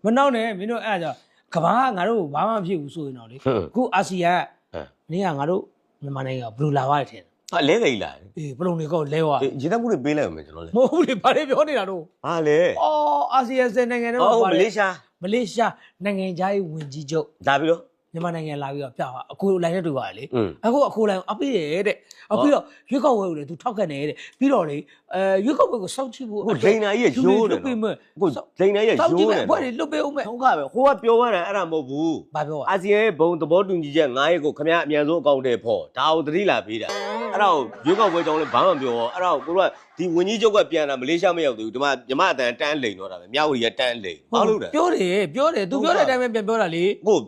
မနှောင်းနဲ့မင်းတို့အဲ့ဒါကြောင့်ကဘာကငါတို့ဘာမှမဖြစ်ဘူးဆိုရင်တော့လေဟွန်းအခုအာဆီယံဟမ်နင်းကငါတို့မြန်မာနိုင်ငံကဘယ်လိုလာသွားတယ်ထင်ဟာလဲသိလားအေးဘယ်လိုနေကောလဲဝါရေတပ်မှုတွေပေးလိုက်မယ်ကျွန်တော်လေမဟုတ်ဘူးလေဘာတွေပြောနေတာတော့ဟာလေအော်အာဆီယံစင်နိုင်ငံတွေဟောမှာမလေးရှားမလေးရှားနိုင်ငံသားရေးဝန်ကြီးချုပ်ဒါပြီးတော့ မြန်မာနိုင်ငံလာပြီးတော့ပြပါအကိုလိုင်းနဲ့တူပါတယ်လေအခုအကိုလိုင်းအပိတယ်တဲ့အခုတော့ရွက်ကောက်ဝဲကိုလေ तू ထောက်ခံတယ်တဲ့ပြီးတော့လေအဲရွက်ကောက်ဝဲကိုစောင့်ကြည့်ဖို့ဟိုဒိန်နာကြီးရိုးတယ်နော်ဟိုဒိန်နာကြီးရိုးတယ်ဘွဲ့လေလွတ်ပေးအောင်မဲ့ဟုတ်ကပဲဟိုကပြောရတာအဲ့ဒါမဟုတ်ဘူးဘာပြောအာဆီယံရဲ့ဘုံသဘောတူညီချက်9ရက်ကိုခမရအမြန်ဆုံးအကောင့်တွေဖော်ဒါကိုသတိလာပေးတာအဲ့ဒါကိုရွက်ကောက်ဝဲကြောင်းလည်းဘာမှမပြောတော့အဲ့ဒါကိုကိုကဒီဝင်းကြီးချုပ်ကပြန်လာမလေးရှားမရောက်သေးဘူးဒီမှာညီမအတန်တန်းလိန်တော့တာပဲမြဝတီကတန်းလိန်ဘာလို့လဲပြောတယ်ပြောတယ် तू ပြောတဲ့အတိုင်းပဲပြန်ပြောတာလေဟို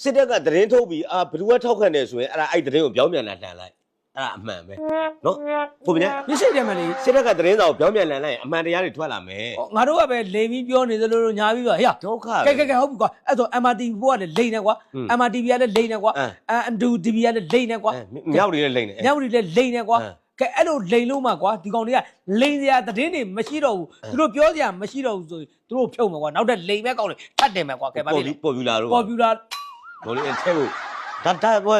စစ်တပ်ကသတင်းထုတ်ပြီးအာဘယ်သူကထောက်ခံနေဆိုရင်အဲ့ဒါအဲ့သတင်းကိုပြောင်းပြန်လာလှန်လိုက်အဲ့ဒါအမှန်ပဲနော်ကိုဗျာမြစ်စိတ်တယ်မလေးစစ်တပ်ကသတင်းစာကိုပြောင်းပြန်လှန်လိုက်ရင်အမှန်တရားတွေထွက်လာမယ်ငါတို့ကပဲလိန်ပြီးပြောနေသလိုလိုညာပြီးပါဟေ့ဒုက္ခကဲကဲကဲဟုတ်ပြီကွာအဲ့ဆို MRTV ဘိုးကလည်းလိန်နေကွာอืม MRTV ကလည်းလိန်နေကွာအဲအန်ဒူ TV ကလည်းလိန်နေကွာအဲမြောက်တွေလည်းလိန်နေညောင်ရီလည်းလိန်နေကွာအဲကဲအဲ့လိုလိန်လို့မှကွာဒီကောင်တွေကလိန်စရာသတင်းတွေမရှိတော့ဘူးသူတို့ပြောစရာမရှိတော့ဘူးဆိုရင်သူတို့ဖြုတ်မှာကွာနောက်ထပ်လိန်မဲ့ကောင်တွေထပ်တယ်မှာကွာကဲပါပေါ်ပြီပြီးပေါ်ပြူလာတော့ပေါ်ပြူလာ ဘောလေးအထက်ကိုဒါဒါဘော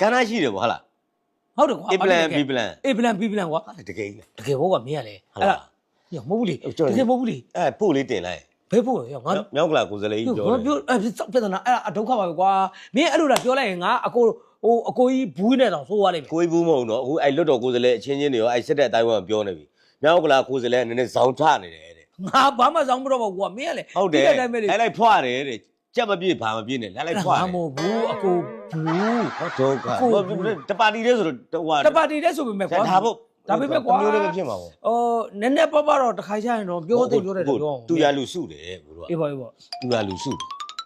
ကန်းနာရှိတယ်ဗောဟာလား ဟုတ်တယ်ကွာ A plan B plan အေပလန် B ပလန်ကွာဟာတကယ်ကြီး တကယ်ဘောကမင်းရလေဟုတ်လားညမဟုတ်ဘူးလေဟုတ်ကျွန်တတော်ကယ်မဟုတ်ဘူးလေအဲပို့လေးတင်လိုက်ဘယ်ဖို့ရငါမြောက်ကလာကိုစလေးပြောပြောတယ်ပြောအဲ့စောက်ပြဿနာအဲ့ဒါအဒုက္ခပါပဲကွာမင်းအဲ့လိုလာပြောလိုက်ရင်ငါအကိုဟိုအကိုကြီးဘူးနဲ့တော့ဆိုးသွားလိမ့်မယ်ကိုကြီးဘူးမဟုတ်တော့အခုအဲလွတ်တော်ကိုစလေးအချင်းချင်းတွေရောအဲစစ်တဲ့အတိုင်းဝမ်ပြောနေပြီမြောက်ကလာကိုစလေးကနည်းနည်းဇောင်းထနေတယ်တဲ့ငါဘာမှစောင်းမတော့ပါဘူးကွာမင်းကလေဟုတ်တယ်ဒီတိုင်းပဲလေအဲလိုက်ဖွာတယ်တဲ့ ကြက်မပြည့်ဘာမပြည့်နဲ့လိုက်လိုက်ဖွာငါတယ်မဟုတ်ဘူးအကိုဘူးဟောဒုက္ခကိုဟောတပါတီလေးဆိုတော့ဟိုတပါတီတဲ့ဆိုပေမဲ့ကွာဒါဖို့ဒါပေမဲ့ကွာမျိုးလေးပဲဖြစ်မှာပေါ့အော်နည်းနည်းပါးပါတော့တစ်ခါကျရင်တော့ပြောသေးပြောတယ်တော့ပြောသူရလူစုတယ်ကိုတို့ကအေးပါအေးပါသူရလူစု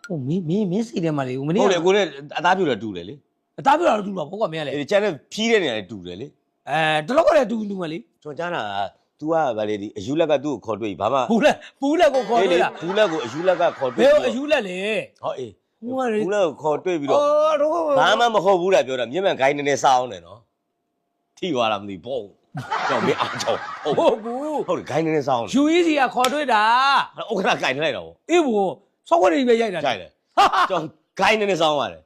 ဟိုမင်းမင်းမင်းစီထဲမှာလေဟိုမနေ့ဟုတ်တယ်ကိုလည်းအသားပြူတယ်တူတယ်လေအသားပြောတာတော့သူ့ပါဘောကမင်းကလေအဲကျန်တဲ့ဖြီးတဲ့နေရာတွေတူတယ်လေအဲတလောက်ကလည်းတူတူမလေးကျွန်တော်ကြားတာက तू तू ကဗာလေဒီအယူလက်ကသူ့ကိုခေါ်တွေ့ဘာမှဘူးလက်ဘူးလက်ကိုခေါ်တွေ့တာဘူးလက်ကိုအယူလက်ကခေါ်ဘတွေ့ယ်အယူလက်လဲ ဟောအေးဟိုကလေ ဘူးလက်ကိုခေါ်တွေ့ပြီးတော့အော်တော့ဘာမှမဟုတ်ဘူးလားပြောတာမျက်မှန်ခိုင်းနေနေစားအောင်တယ်နော်ထိသွားတာမသိဘောကြောင်မင်းအားကြောင်ဟုတ်ဟုတ်ဘူးဟုတ်တယ်ခိုင်းနေနေစားအောင်ယူကြီးစီကခေါ်တွေ့တာဥက္ကဋ္ဌခိုင်းနေလိုက်တော့အေးဘူးစောက်ခွက်တွေပဲရိုက်တာကြိုက်တယ်ကြောင်ခိုင်းနေနေစားအောင်ရတယ်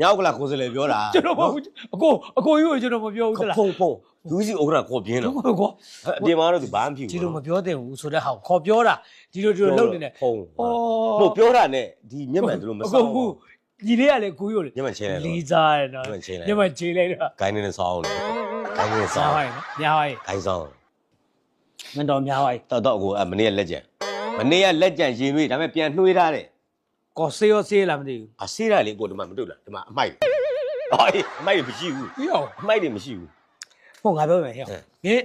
မြောက်ကလာကိုယ်စလေပြောတာကျွန်တော်မဟုတ်ဘူးအကိုအကိုကြီးကိုကျွန်တော်မပြောဘူးသလားဖုံဖုံ လူစီဥက္ကဋ္ဌခေါ်ပြင်းတော့တော့ကွာအပြင်မှာတော့သူဘာမှမဖြစ်ဒီဘူးလိုမပြောသင့်ဘူးဆိုတဲ့ဟာကိုခေါ်ပြောတာဒီလိုဒီလိုလုပ်နေတယ်ဖုံအော်ဟုတ်ပြောတာနဲ့ဒီမျက်မှန်သူတို့မအစားကိုဘူးကူညီလေးကလည်းကိုကြီးကိုလေမျက်မှန်ချင်းလိုက်တော့လီစားရနော်မျက်မှန်ချင်းလိုက်ညမချေလိုက်တော့ခိုင်းနေနေစားအောင်ခိုင်းနေနေစားများအောင်ပါရဲ့များပါရဲ့ခိုင်းစားအောင်မင်းတော်များပါရဲ့တော့တော့ကိုအမနေ့ကလက်ကြံမနေ့ကလက်ကြံရင်မေးဒါပေမဲ့ပြန်နှွေးထားတယ်ကောဆေးရောဆေးလားမသိဘူးအဆေးရလေးကိုဒီမှာမတွေ့လားဒီမှာအမိုက်ဟောအေးအမိုက်တွေမရှိဘူးပြီးတော့အမိုက်တွေမရှိဘူး ဟုတ်ငါပြောမယ်ဟဲ့ဟဲ့မင်း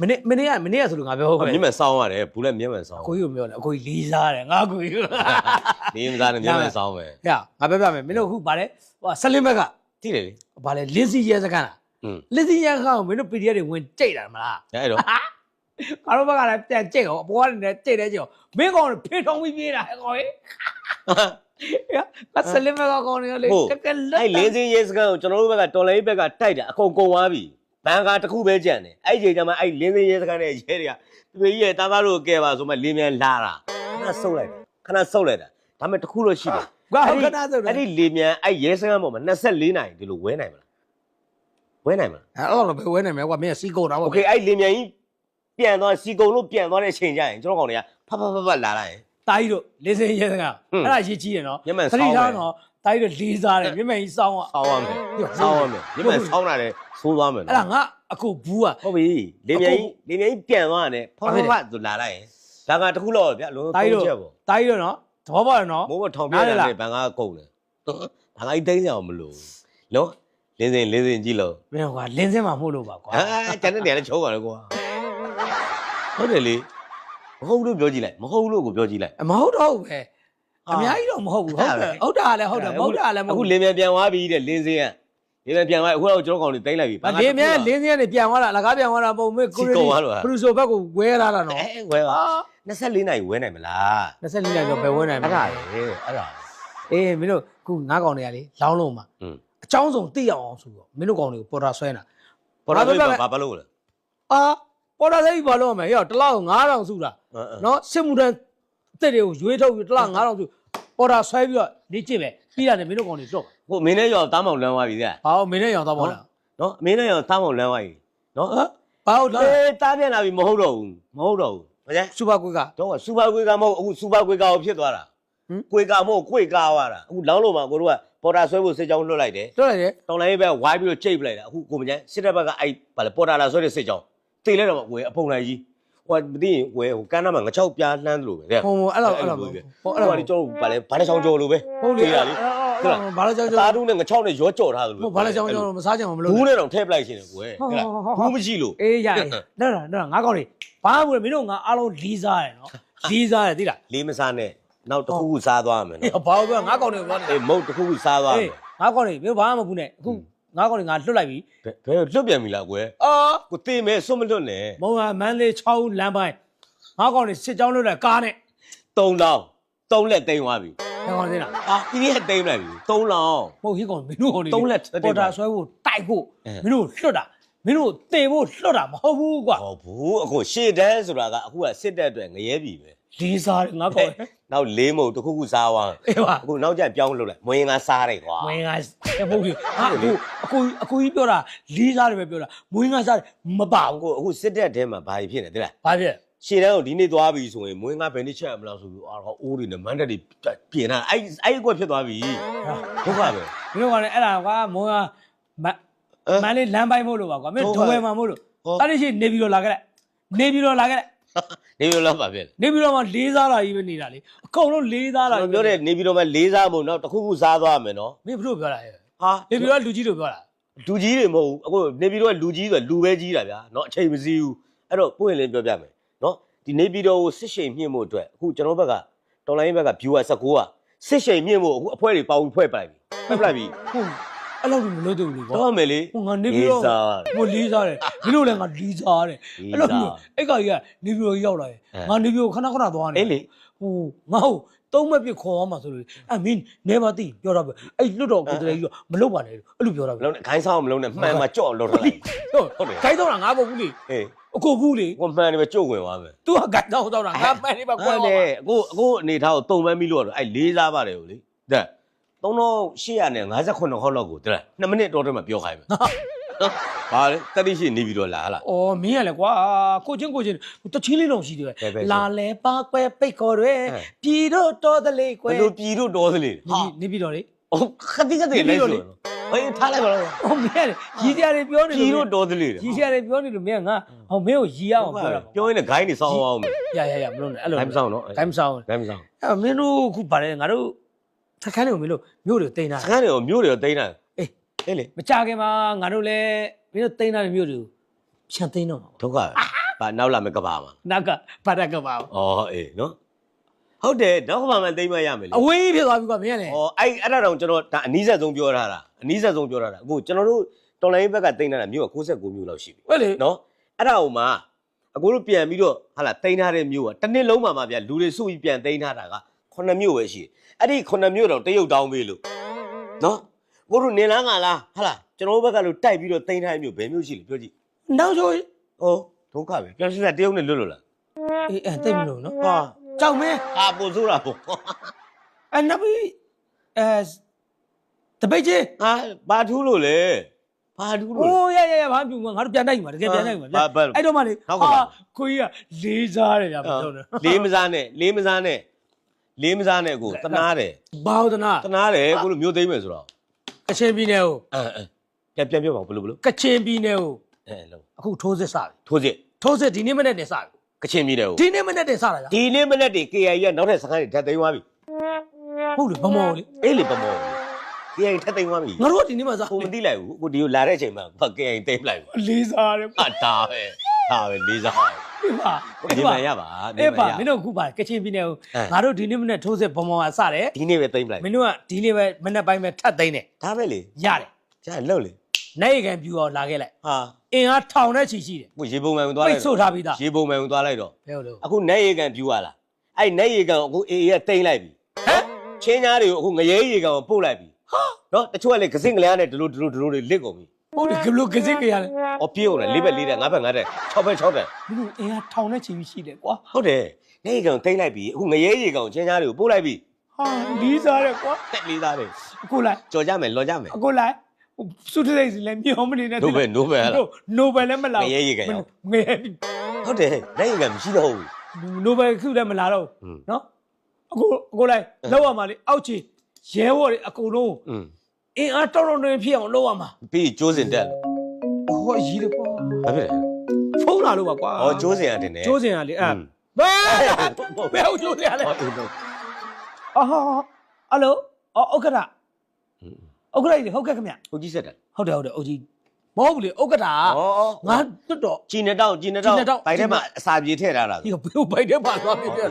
မနေ့မနေ့ကမနေ့ကဆိုလို့ငါပြောဟုတ်ပဲမျက်မှန်စောင်းရတယ်ဘူးလည်းမျက်မှန်စောင်းကိုကြီးကိုပြောတယ်အကိုကြီးလီစားတယ်ငါကိုကြီးဟဲ့နေမသားနဲ့မျက်မှန်စောင်းပဲငါပြောပြမယ်မင်းတို့အခုဗာလဲဟိုဆလင်းဘက်ကတိတယ်လေဗာလဲလင်းစီရဲစကန်လားอืมလင်းစီရဲစကန်ကိုမင်းတို့ PDF တွေဝင်ကြိတ်တာမလားအဲ့တော့ကာရောဘက်ကလည်းပြန်ကြိတ်အောင်အပေါ်ကနေကြိတ်တယ်ကြည့်အောင်မင်းကောင်ဖေထုံပြီးပြေးတာဟဲ့ကောင်ကြီးကဆလင်းဘက်ကကောင်နေလေကကလက်အဲ့လင်းစင်းရဲစကန်ကိုကျွန်တော်တို့ဘက်ကတော်လိုင်းဘက်ကတိုက်တာအကုန်ကုန်သွားပြီ ဘန်ကာတစ်ခုပဲကြံတယ်အဲ့ဒီချိန်ကျမှအဲ့လင်းစင်းရဲစကန်နဲ့ရဲတွေကပြေကြီးရဲ့တာသားတို့ကဲပါဆိုမှလင်းမြန်လာတာခဏဆုပ်လိုက်ခဏဆုပ်လိုက်တာဒါပေမဲ့တစ်ခုတော့ရှိတယ် ကွာခဏဆိုတော့ အဲ့ဒီလေမြန်အဲ့ရဲစကန်ပေါ်မှာ24နိုင်ဒီလိုဝဲနိုင်မလားဝဲနိုင်မလား အဲ့တော့ဘယ်ဝဲနိုင်မလဲကွာမင်းစီကုန်တာပေါ့ โอเคအဲ့လေမြန်ကြီးပြန်သွားစီကုံလို့ပြန်သွားတဲ့အချိန်ကျရင်ကျွန်တော်ကောင်တွေကဖတ်ဖတ်ဖတ်ဖတ်လာလိုက်ရင် တာကြီးတို့လေးစင်းရဲစကန် ဟွန်း အဲ့ဒါရေးကြီးရနော် မျက်မှန် သတိ ဆောင်းမယ် ထားနော် တာကြီးတို့လေးစားတယ်မျက်မှန်ကြီးစောင်းอ่ะ ဆောင်းရမယ် ဟုတ် ဆောင်းရမယ်ညမဆောင်းလာတယ်ဆိုးသွားမယ် အဲ့ဒါငါအခုဘူးอ่ะ ဟုတ်ပြီလေမြန်ကြီးလေမြန်ကြီးပြန်သွားတယ်ဖတ် ဟုတ် ဖ ပြီ တ်ဖတ်ဆိုလာလိုက်ရင်ဒါကတခုတော့ဗျလုံး တာကြီးတို့ ချက်ပေါ့ တာကြီးတို့နော်သဘောပေါက်ရနော် မိုးမထောင်ပြရတယ်ဘန်ကားကုန်တယ်ဘန်ကားကြီးတိတ်ကြအောင်မလို့နော်လင်းစင်လင်းစင်ကြည့်လို့ မင်းကွာလင်းစင်းမှာမှုလို့ပါကွာ ဟာကျန်တဲ့နေရာလည်းချုံးပါလေကွာဟုတ်တယ်လေမဟုတ်လို့ပြောကြည့်လိုက်မဟုတ်လို့ကိုပြောကြည့်လိုက် မဟုတ်တော့ဘူးပဲ ဟာ အများကြီးတော့မဟုတ်ဘူးဟုတ်တယ်ဟုတ်တာလည်းဟုတ်တယ်မဟုတ်တာလည်းမအခုဟုတ်လင်းမြန်ပြန်သွားပြီတဲ့လင်းစင်ကလင်းမြန်ပြန်သွားအခုတော့ကျွန်တော်ကောင်တွေတိမ့်လိုက်ပြီဘူးလင်းမြဲလင်းစင်းကနေပြန်သွားတာလကားပြန်သွားတာပုံမေးကိုရီပရိုဆိုဘက်ကိုဝဲလာတာနော်အဲဝဲပါ24နိုင်ဝဲနိုင်မလား24နိုင်တော့ဘယ်ဝဲနိုင်မအဲ့လဲဒါလေအဲ့ဒါအေးမင်းတို့ခုငါးကောင်တွေကလေလောင်းလုံးမှာอืมအချောင်းစုံသိအောင်အောင်ဆိုတော့မင်းတို့ကောင်တွေကိုပေါ်တာဆွဲတာပေါ်တော့ဘာပဲပဲဘာဘာလို့လဲအာပေါ်တာစိတ်ဘာလို့မလဲဟေ့တစ်လောက်9000စုတာနော်စစ်မှုတ န်းတက်တွေကိုရွေးထုတ်ပြီးတစ်လား9000စုပေါ်တာဆွဲပြီးတော့လေ့ကျင့်ပဲပြီးရတယ်မင်းတို့ကောင်တွေတော့ကိုမင်းနဲ့ရောတားမောင်လမ်းသွားပြီတဲ့ဘာလို့မင်းနဲ့ရောင်တော့ပေါ့လားနော်မင်းနဲ့ရောတားမောင်လမ်းသွားပြီနော်ဟမ်ဘာလို့လဲအေးတားပြန်လာပြီမဟုတ်တော့ဘူးမဟုတ်တော့ဘူးမကျန်စူပါကွေးကတော့စူပါကွေကမဟုတ်အခုစူပါကွေကာကိုဖြစ်သွားတာဟမ်ကွေကာမဟုတ်ကွေကာသွားတာအခုလောင်းလို့မှာကိုတို့ကပေါ်တာဆွဲဖို့စစ်ကြောင်းလွတ်လိုက်တယ်လွတ်လိုက်တယ်တောင်လိုင်းဘက်ဝိုင်းပြီးတော့ကြိတ်ပလိုက်တာအခုကိုမကျန်စစ်တပ်ဘက်ကအဲ့ဗာလေပေါ်တာလာဆွဲတဲ့စစ်ကြောင်းတိတ်လိုက်တော့ဝယ်အဖုံလိုက်ကြီး ဟိုမသိရင်ဝယ်ဟိုကန်းနာမှာငချောက်ပြားလှမ်းသလိုပဲတဲ့ဟိုအဲ့လိုအဲ့လိုပဲဟိုဟိုအဲ့လိုအဲ့လိုကျွန်တော်ဗာလေဘာတစ်ချောင်းကြော်လိုပဲဟုတ်လေသိရလေဘာလို့ကြောက်ကြောတာက်တူးနဲ့ငချောက်နဲ့ရောကြော်ထားသလိုဟိုဘာလို့ကြောက်ကြောက်မစားကြမှာမလို့ဘူးနဲ့တော့ထည့်ပလိုက်ရှင်တယ်ကွယ်ဟုတ်ဟဲ့လားဟုတ်ဟုတ်ဘူးမရှိလို့အေးရရနော်နော်ငါကောင်တွေဘာမှမလုပ်မင်းတို့ငါအားလုံးလီးစားတယ်နော်လီးစားတယ်သိလားလေးမစားနဲ့နောက်တစ်ခုခုစားသွားမယ်အေးနော်ဘာလို့ပြောငါကောင်တွေကိုပြောနေအေးမုတ်တစ်ခုခုစားသွားမအေးယ်ငါကောင်တွေမင်းဘာမှမဘူးနဲ့အခု ငါကောင်တွေငါလွတ်လိုက်ပြီဘယ်ဘယ်လွတ်ပြန်ပြီလားကွယ်အာကိုတေးမဲစွတ်မလွတ်နဲ့မုံဟာမန်းလေး6လမ်းပိုင်းငါကောင်တွေစစ်ကြောင်းလွတ်တဲ့ကားနဲ့3တောင်း3လက်တိန်သွားပြီငါကောင်တွေလားအာဒီနေ့တိန်လိုက်ပြီ3လောင်းမဟုတ်ဟိကောင်မင်းတို့ကောင်တွေသုံးလက်တစ်တိတ်ပေါ်တာဆွဲဖို့တိုက်ဖို့အဲမင်းတို့လွတ်တာမင်းတို့တေဖို့လွတ်တာမဟုတ်ဘူးကွာဟောဘူးအခုရှေ့တန်းဆိုတာကအခုကစစ်တပ်အတွက်ငရဲပြီပဲ လေးစားတယ်ငါကောင်တွေနောက်လေးမုတ်တစ်ခုခုစားသွားအေးပါအခုနောက်ကျပြောင်းလွတ်လိုက်မွေးငါစားတယ်ကွာမွေးငါမဟုတ်ဘူးဟာအခုအခုအခုကြီးပြောတာလေးစားတယ်ပဲပြောတာမွေးငါစားတယ်မပါဘူးအခုအခုစစ်တပ်ထဲမှာဘာကြီးဖြစ်နေသိလားဘာဖြစ်ရှေ့တန်းကိုဒီနေ့သွားပြီဆိုရင်မွေးငါဘယ်နေ့ချက်မလားဆိုပြီးအာအိုးတွေနဲ့မန်းတက်တွေပြင်လာအဲ့အဲ့အကွက်ဖြစ်သွားပြီဒုက္ခပဲမင်းတို့ကောင်တွေအဲ့ဒါကွာမွေးငါမအဲမန်းလေးလမ်းပိုင်းမို့လို့ပါကွာမင်းဟုတ်ဒုံပါဝဲမှာမို့လို့ဟုတ်တားလို့ရှိရင်နေပြီးတော့လာခဲ့လိုက်နေပြီးတော့လာခဲ့လိုက် နေပြည်တော်လောက်ပါပဲနေပြီးတော့မှလေးစားတာကြီးပဲနေတာလေအကုန်လုံးလေးစားတာကျွန်ကြီးတော်ပြောတဲ့နေပြည်တော်မှာလေးစားမို့နောက်တစ်ခုခုစားသွားမယ်နော်မင်းဘလို့ပြောတာလဲဟာနေပြီးတော့လူကြီးတို့ပြောတာလူကြီးတွေမဟုတ်ဘူးအခုနေပြည်တော်ကလူကြီးဆိုလူပဲကြီးတာဗျာနော်အချိန်မစည်းဘူးအဲ့တော့ပွင့်လင်းပြောပြမယ်နော်ဒီနေပြည်တော်ကိုစစ်ရှိန်မြင့်ဖို့အတွက်အခုကျွန်တော်ဘက်ကတော်လိုင်းဘက်က viewer 19ကစစ်ရှိန်မြင့်ဖို့အခုအဖွဲတွေပေါင်းဖွဲ့ပလိုက်ပြီဖက်ပလိုက်ပြီဟုတ် အဲ့လိုမလုပ်တော့ဘူးလေကွာတော့မယ်လေဟိုငါနေပြီးတော့လေးစားဟိုလေးစားတယ်မင်းတို့လည်းငါလေးစားတယ်လေးအဲ့လိုစားမျိုးအဲ့ကောင်ကြီးကနေပြီးတော့ရောက်လာတယ်အဲငါနေပြီးတော့ခဏခဏသွားနေအေးလေဟိုငါ့ကိုသုံးမပြစ်ခေါ်အောင်မှာဆိုလို့အဲ့မင်းနေမသိပြောတော့ပဲအဲ့လွတ်တော်ကိုယ်တည်းကြီးတော့မလုပ်ပါနဲ့လို့အဲ့လိုပြောတာမပဲလုံးနဲ့ခိုင်းဆောင်မလုံးနဲ့မှန်မှာကြော့လို့ထားလိုက်ဟုတ်ဟုတ်တယ်ခိုင်းတော့တာငါပေါ့ဘူးလေအေးအခုဘူးလေကိုမှန်နေပဲကြုတ်ဝင်သွားမယ် तू ကခိုင်းတော့တော့တာငါမှန်နေပါကွာဟုတ်တယ်အခုအခုအနေထားကိုတုံပန်းပြီးလို့တော့အဲ့လေးစားပါတယ်ကိုလေတဲ့ 3859ခေါက်လောက်ကိုတဲ့2မိနစ်တော့တည်းမှပြောခိုင်းမယ်နော်ဘာလဲတတိရှိနေပြီးတော့လာဟလား အော်မင်းရလေကွာကိုချင်းကိုချင်းတချင်းလေးတော့ရှိတယ်ဘယ်ဘယ်ရှိလာလဲပါကွဲပိတ်ခေါ်ရဲအဲပြည်တော့တော်တလေကွဘယ်ယ်လိုပြည်တို့တော်စလေနေနေပြီးတော့လေ哦，ခတိကတည်းကလဲဆိုဟေးထားလိုက်ပါလားဟိုမင်းရလေရီးကြရတယ်ပြောနေပြည်တို့တော်သလေးရီးကြရတယ်ပြောနေလို့မင်းကငါဟောမင်းကိုရီးရအောင်ပြောတာပြောရင်လည်းဂိုင်းနေစောင်းအောင်မယ် ရရရမလို့နဲ့အဲ့လိုဂိုင်းမစောင်းနော်ဂိုင်းမဆောင်ဂိုင်းမစောင်း အဲ့မင်းတို့ခုပါတယ်ငါတို့ သခန်းတွေကိုမင်းတို့မြို့တွေကိုတင်တာစခန်းတွေရောမြို့တွေရောတိန်းတာအေးအေးလေမကြခင်မှာငါတို့လည်းမင်းတို့တင်တာမြို့တွေကိုဖြန်သိမ်းတော့မှာဒုက္ခဘာနောက်လာမယ်ကဘာမှာနောက်ကဘာတက်ကပါဩအေးနော်ဟုတ်တယ်နောက်ကဘာမှတိန်းမရမယ်လေအဝေးဖြစ်သွားပြီကွာမင်းကလေဩအဲ့အဲ့ဒါတော့ကျွန်တော်ဒါအနီးဆက်ဆုံးပြောထားတာအနီးဆက်ဆုံးပြောထားတာအခုကျွန်တော်တို့တော်လိုင်းဘက်ကတိန်းထားတာမြို့က69မြို့လောက်ရှိပြီဟုတ်လေနော်အဲ့ဒါဟိုမှာအကိုတို့ပြန်ပြီးတော့ဟာလာတိန်းထားတဲ့မြို့ကတစ်နှစ်လုံးမှာမှာဗျလူတွေစုပြီးပြန်တိန်းထားတာက9မြို့ပဲရှိတယ် အဲ့ဒီ9မြို့တော့တရုတ်တောင်းပေးလို့နော်ကိုတို့နေလားငါလားဟာလာကျွန်တော်တို့ဘက်ကလို့တိုက်ပြီးတော့တိန်းထားတဲ့မြို့ဘယ်မြို့ရှိလဲပြောကြည့်နောက်ဆိုဟောဒုက္ခပဲပြန်စစ်တရုတ်နဲ့လွတ်လို့လားအေးအဲ့တိတ်မလို့နော်ဟာကြောက်မဲအာပို့ဆိုးတာပေါ့အဲ့နောက်ပြီးအဲတပိတ်ကြီးဟာဘာထူးလို့လဲဘာထူးလို့အိုလဲးရရရဘာပြုံငါတို့ပြန်တိုက်မှာတကယ်ပြန်တိုက်မှာဘာဘာအဲ့တော့မှလေနောက်ကပါခွေးကလေးစားတယ်ဗျာမပြောနဲ့လေးမစားနဲ့လေးမစားနဲ့ လေးမစားနဲ့ကိုတနာတယ်ဘာဝဒနာတနာတယ်ကိုလိုမျိုးသိမ့်မယ်ဆိုတော့ကချင်ပြည်နယ်ကိုအဲအဲပြန်ပြန်ပြောပါဦးဘလို့ဘလို့ကချင်ပြည်နယ်ကိုအဲလုံးအခုထိုးစစ်စပြီထိုးစစ်ထိုးစစ်ဒီနေ့မနေ့တင်စပြီကချင်ပြည်နယ်ကိုဒီနေ့မနေ့တင်စတာကြာဒီနေ့မနေ့တည်း KI ကနောက်ထပ်စခန်းတွေဓာတ်သိမ်းသွားပြီဟုတ်လေဗမော်လေအေးလေပမော KI ထပ်သိမ်းသွားပြီငါတို့ကဒီနေ့မှစကိုမသိလိုက်ဘူးကိုဒီကိုလာတဲ့အချိန်မှာဘာ KI သိမ်းလိုက်ပါလေးစားတယ်ဟာဒါပဲ ဒါပဲလေးစားဒီမှာဒီမှာရပါဒီအဲ့ပါမှာရမင်းတို့အခုပါကချင်ပြည်နယ်ကိုအဲငါတို့ဒီနေ့မနေ့ထိုးစစ်ဗမော်ကစတယ်ဒီနေ့ပဲသိမ်းလိုက်မင်းတို့ကဒီနေ့ပဲမနေ့ပိုင်းပဲထပ်သိမ်းတယ်ဒါပဲလေရတယ်ကျန်လှုပ်လေနိုင်ကန်ပြူအောင်လာခဲ့လိုက်ဟာအင်အားထောင်နဲ့ချီရှိတယ်ကိုရေပုံမှန်ဝင်သွားပိလိုက်တ်ဆို့ထားပြီးသားရေပုံမှန်ဝင်သွားလိုက်တော့ဘယ်လိုလဲအခုနက်ရေကန်ပြူရလားအဲ့နက်ရေကန်ကိုအခုအေးကတိမ်းလိုက်ပြီဟမ်ချင်းညားတွေကိုအခုငရဲရေကန်ကိုပို့လိုက်ပြီဟာနော်တချို့ကလေကစင်ကလေးနဲ့ဒလိုဒလိုဒလိုတွေလစ်ကုန်ပြီ ဟုတ်တယ်ကလို့ကစစ်ကရတယ်။အော်ပြေးအောင်လေလေးဘက်လေးတဲ့ငါးဘက်ငါးတဲ့၆ဘက်၆တဲ့မင်းတို့အင်အားထောင်နဲ့ချီပြီးရှိတယ်ကွာဟုတ်တယ်။နေကောင်တိတ်လိုက်ပြီအခုငရဲရေကောင်ချင်းချားတွေကိုပို့လိုက်ပြီဟာဒီစားတယ်ကွာ။တက်လေးသားတွေအခုလိုက်ကြော်ကြမယ်လော်ကြမယ် အခုလိုက်ဟိုစုထည့်စီလည်းမျောမနေနဲ့ Nobel- Nobel ဟလားနိုဘယ်လည်းမလာဘူးငရဲရေကရအောင် ငရဲ။ဟုတ်တယ်။နေကောင်မရှိတော့ဘူး နိုဘယ်ခုလည်းမလာတော့ဘူးဟွန်းနော်အခုအခုလိုက်လောက်ရမှာလေအောက်ချီရဲဘော်တွေအကုန်လုံးဟွန်း အင်အားတောင်းတောင်းတွင်ဖြစ်အောင်လုပ်ရမှာပြီးကျိုးစင်တက်လို့ဟောအကြီးလေကွာဘာဖြစ်လဲဖုံးလာလို့ပါကွာ။အော်ကျိုးစင်အတင်တယ်ကျိုးစင်ကလေအဲ့ဘယ်ဘယ်ဟုတ်ကျိုးစင်ကလေဟောဟုတ်တော့အော်ဟယ်လိုအော်ဥက္ကဋ္ဌဥက္ကဋ္ဌကြီးဟုတ်ကဲ့ခင်ဗျဟုတ်ကြီးဆက်တယ်ဟုတ်တယ်ဟုတ်တယ်အုတ်ကြီးမဟုတ်ဘူးလေဥက္ကဋ္ဌ။အော်ငါတွတ်တော့ကျင်းနေတော့ကျင်းနေတော့ကျင်းနေတော့ဘိုင်ထဲမှာအစာပြေထည့်ထားတာဒီကဘယ်လိုပိုက်တဲ့ပါသွားပြီတဲ့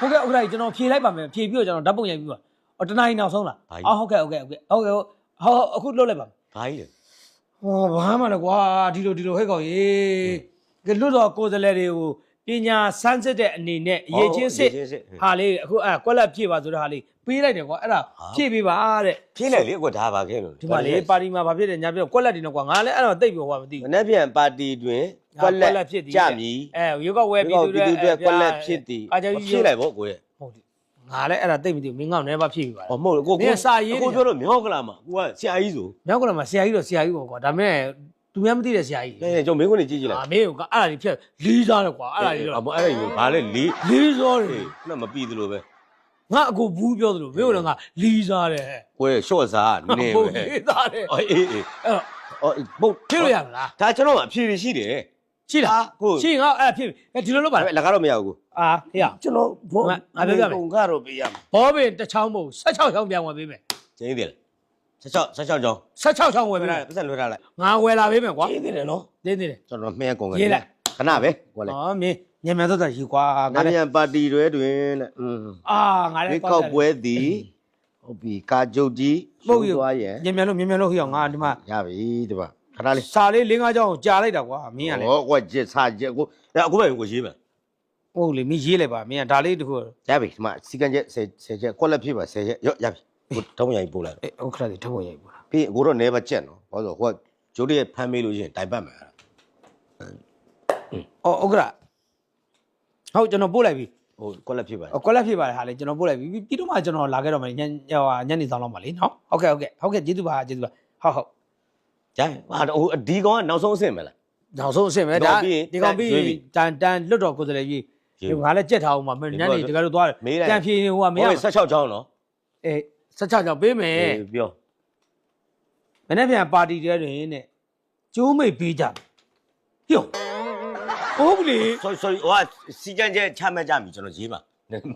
ဟုတ်ကဲ့ဥက္ကဋ္ဌကြီးကျွန်တော်ဖြေလိုက်ပါမယ်ဖြေပြီးတော့ကျွန်တော်ဓာတ်ပုံရိုက်ပြီးပါ အော်တနင်္လာနေ့နောက်ဆုံးလားအော်ဟုတ်ကဲ့ဟုတ်ကဲ့ဟုတ်ကဲ့ဟုတ်ကဲ့ဟောအခုလွတ်လိုက်ပါမယ်။ဘာကြီးလဲဟောဘာမှလည်းကွာဒီလိုဒီလိုဟဲ့ကောင်ရေကလွတ်တော်ကိုယ်စားလှယ်တွေကိုပညာစမ်းစစ်တဲ့အနေနဲ့အရေးချင်းစစ်အရေးချင်းစစ်ဟာလေးအခုအဲကွက်လက်ဖြည့်ပါဆိုတဲ့ဟာလေးပေးလိုက်တယ်ကွာအဲ့ဒါဖြည့်ပေးပါတဲ့။ဖြေးလိုက်လေအခုဒါပါခဲ့လို့ဒီမှာလေပါတီမှာဘာဖြစ်တယ်ညာပြောကွက်လက်တွေနဲ့ကွာငါလည်းအဲ့တော့တိတ်ပြောဟောမသိမဘူး နေ့ပြန်ပါတီတွင်ကွက်လက်ကြမည်အဲရုပ်ကဝဲ။ပြီးဒီသူပြည်သူတွေကွက်လက်ဖြစ်သည်အားကြောင့်ဖြေးလိုက်ပေါ့ကိုရဲ့ဟုတ်တယ် ငါလည်းအဲ့ဒါတိတ်မသိဘူးမင်းကောင်လည်းပါဖြည့်ပေးပါ။ဟောမဟုတ်ကိုနင်ကစာရေးနေကိုပြောလို့မြောက်ကလာမှာကိုကဆရာကြီးဆိုမြောက်ကလည်းမှာဆရာကြီးတော့ဆရာကြီးပေါ့ကွာဒါမဲ့သူများမသိတဲ့ဆရာကြီး။အဲကျွန်တော်မင်းကိုနေကြည့်ကြည့်လိုက်အာမင်းကအဲ့ဒါကြီးဖြတ်လေးစားတယ်ကွာအဲ့ဒါကြီးတော့အမအဲ့ဒါကြီးဘာလဲလေးလေးစားတယ်ဟေးခုနမပြီးသလိုပဲငါအကိုဘူးပြောသလိုမင်းတို့ကလေးစားတယ်ကိုရဲ့ရှော့စားနင်းဟုတ်ပဲလေးစားတယ်အော်အေးအေးအဲ့တော့အော်ဘုတ်ဖြည့်လို့ရမလားဒါကျွန်တော်အဖြေရှိတယ် ရှိလားကိုရှိငါအဲ့ဒါဖြည့်အဲ့ဒီလိုလုပ်ပါဒါလားပေမဲ့လက်ကားတော့မရဘူးကိုအာဟေ့ရကျွန်တော်ဘောငါငါပြောပြမယ်ကုန်ကတော့ပေးရမှာဘောပင်တစ်ချောင်းမို့16ချောင်းပြန်ဝင်ပေးမယ်ကျင်းသေးတယ်16 16ကြောင်း16ချောင်းဝယ်ဝယ်ပေးလာမယ်ပတ်စံလွှဲထားလိုက်ငါဝယ်လာပေးမယ်ကွာကျင်းသေးတယ်နော်သိနေတယ်ကျွန်တော်မှဲကုန်ကရေးလိုက်ခဏပဲကိုလည်းဟောမင်းညံမြန်တော့တာယူကွာငါငါလည်းပြန်ပါတီတွေတွင်တဲ့อืมအာငါလည်းဒီကောက်ပွဲသည်ဟုတ်ပြီကာကြုတ်ကြီးပုတ်ယူသွားရင်မြန်မြန်လို့မြန်မြန်လို့ဟိအောင်ငါဒီမှာရပြီဒီပါ ခဏလေးစာလေး၄၅ကြောင်းကိုကြာလိုက်တာကွာမင်းကလည်းဟောကွာဂျစ်စာဂျစ်ကိုအဲ့အခုပဲကိုရေးမယ်ဟုတ်လေမင်းရေးလိုက်ပါမင်းကဒါလေးတခုရပြီဒီမှာစီကန်ချက်10 10ချက်ကွက်လက်ဖြစ်ပါ10ချက်ရော့ရပြီကိုတောင်းရိုင်ပို့လိုက်အေးဟုတ်ခရတဲ့ထပ်ပေါ်ရိုက်ပါပြီးကိုတော့နေပါကြက်နော်ဘာလို့ဟိုကဂျိုးရဲ့ဖမ်းမေးလို့ရှိရင်တိုင်ပတ်မယ်အဲ့ဒါအော်ဟုတ်ကရဟုတ်ကျွန်တော်ပို့လိုက်ပြီဟိုကွက်လက်ဖြစ်ပါကွက်လက်ဖြစ်ပါတယ်ဟာလေကျွန်တော်ပို့လိုက်ပြီပြီးတော့မှကျွန်တော်လာခဲ့တော့မယ်ညဟိုညနေဆောင်လောက်ပါလေနော်ဟုတ်ကဲ့ဟုတ်ကဲ့ဟုတ်ကဲ့ကျေးဇူးပါကျေးဇူးပါဟုတ်ဟုတ် ကျန်ဟာဟိုဒီကောင်ကနောက်ဆုံးအဆင့်ပဲလား နောက်ဆုံးအဆင့်ပဲတော့ဒါပြီးရင်ဒီကောင်ပြီးရွေးပြီတန်တန်လွတ်တော်ကိုယ်စားလှယ်ကြီးရွေးဒီငါလည်းကြက်ထားအောင်ပါမင်းညနေတကယ်လို့သွားတယ်မေးလိုက်တန်ဖြေဟိုကမင်းဟိုက16ချောင်းနော်အေး16ကြောင်ပေးမယ်အေးပြောမနေ့ပြန်ပါတီတဲတွင်တဲ့ကျိုးမိတ်ပေးကြမယ်ဟိုဟုတ်ပြီလေ sorry sorry ဟိုကစီကန်ချက်ချမှတ်ကြပြီကျွန်တော်ရေးပါ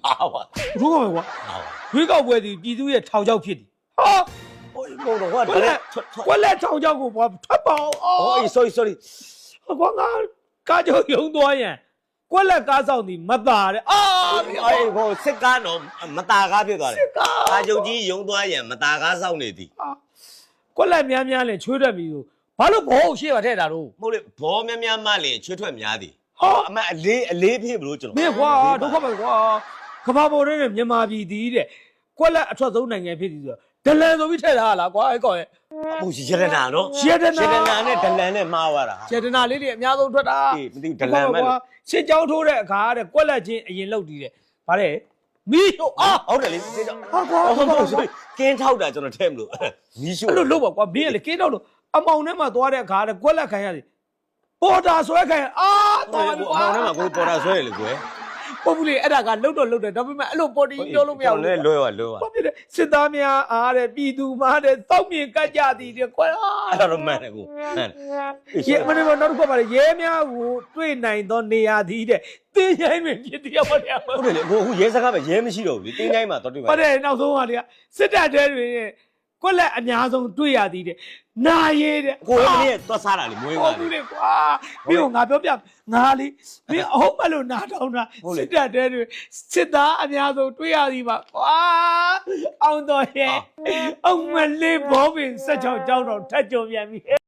မာပါဘုကောင်ပဲကွာမာပါရွေးကောက်ပွဲဒီပြည်သူရဲ့ထောင်ချောက်ဖြစ်တယ်ဟာ ဟိုဘုံတော့ဟိုက ကွက်လက်ကွက်လက်ထောင်ချောက်ကိုဘာထွက်ပေါအောင်အော် ဟို sorry sorry ကွာငါကားကြောက်ယုံသွားရင်ကွက်လက်ကားဆောင်ဒီမတာတဲ့အာ အေးဟိုစစ်ကားတော့မตาကားဖြစ်သွားတယ်ကာကြုတ်ကြီးယုံသွားရင်မตาကားစောင့်နေသည် ကွက်လက်များများလဲချွေးတတ်ပြီဆိုဘာလို့ဘောကိုရှေ့ပါထည့်တာတော့ မဟုတ်လေဘောများများမှလည်းချွေးထွက်များသည် ဟာ အမအလေးအလေးဖြစ်ဘလို့ကျွန်တော် မင်းကွာဒုက္ခပဲကွာကဘာပေါ်တဲ့မြန်မာပြည်ဒီတဲ့ကွက်လက်အထွက်ဆုံးနိုင်ငံဖြစ်သည်ဆိုတော့ ဒလန်ဆိုပြီးထည့်တာလားကွာအဲ့ကောင်ရဲ့ဟိုရတနာနော်ရတနာ ရတနာနဲ့ဒလန်နဲ့မှားသွားတာចេတနာလေးတွေအများဆုံးထွက်တာအေးမသိဘူးဒလန်မဲ့လို့ရှင်းကြောင်းထိုးတဲ့အခါတဲ့ကွက်လက်ချင်းအရင်လောက်တည်တယ်ဗါတဲ့မီးဟိုအာ ဟုတ်တယ်လေသိကြဟာကွာ ဟုတ်ဟုတ်ဆိုကင်းထောက်တာကျွန်တော်ထဲမလို့မီးရှို့အဲ့လိုလုပ်ပါကွာမင်းကလေကင်းတော့လို့အမောင်ထဲမှာသွားတဲ့အခါတဲ့ကွက်လက်ခံရတယ်ပေါ်တာဆွဲခံရအာဟိုသွားပြီအမောင်ထဲမှာကိုပေါ်တာဆွဲရလေကွယ် ပုတ်ဘူးလေအဲ့ဒါကလှုပ်တော့လှုပ်တယ်ဒါပေမဲ့အဲ့လိုပေါ်တီပြောလို့မရဘူးလဲလွဲပါလွဲပါဘာဖြစ်လဲစစ်သားများအားတဲ့ပြည်သူများတဲ့တောက်မြင်ကတ်ကြသည်တဲ့ကွာအဲ့ဒါတော့မှန်တယ်ကိုမှန်တယ်ရဲမနေ့ကနောက်တစ်ခါပါလေရဲများကိုတွေ့နိုင်သောနေရာသည်တဲ့တင်းချိုင်းတွင်ဖြစ်တရားမတရားဟုတ်တယ်လေကိုအခုရဲစကားပဲရဲမရှိတော့ဘူးလေတင်းတိုင်းမှာတော့တွေ့ပါဟုတ်တယ်နောက်ဆုံးကတည်းကစစ်တပ်တဲတွေရဲ့ကွက်လက်အများဆုံးတွေ့ရသည်တဲ့ နာရဲတဲ့ကိုယ်ကလည်းသွားစားတာလေမွေးဟုသွားတ်လေဘူးလေကွာပြီးတော့ငါပြောပြငါလေးမင်းအဟုတ်မလို့နာထောင်တာဟုတ်လေစစ်တပ်တဲတွေစစ်သားအများဆုံးတွေ့ရသည်ပါကွာအောင်တော်ရဲ့အောင်မလေးဘောပင်ဆက်ချောင်းကြောင်းတော့ထက်ကြုံပြန်ပြီ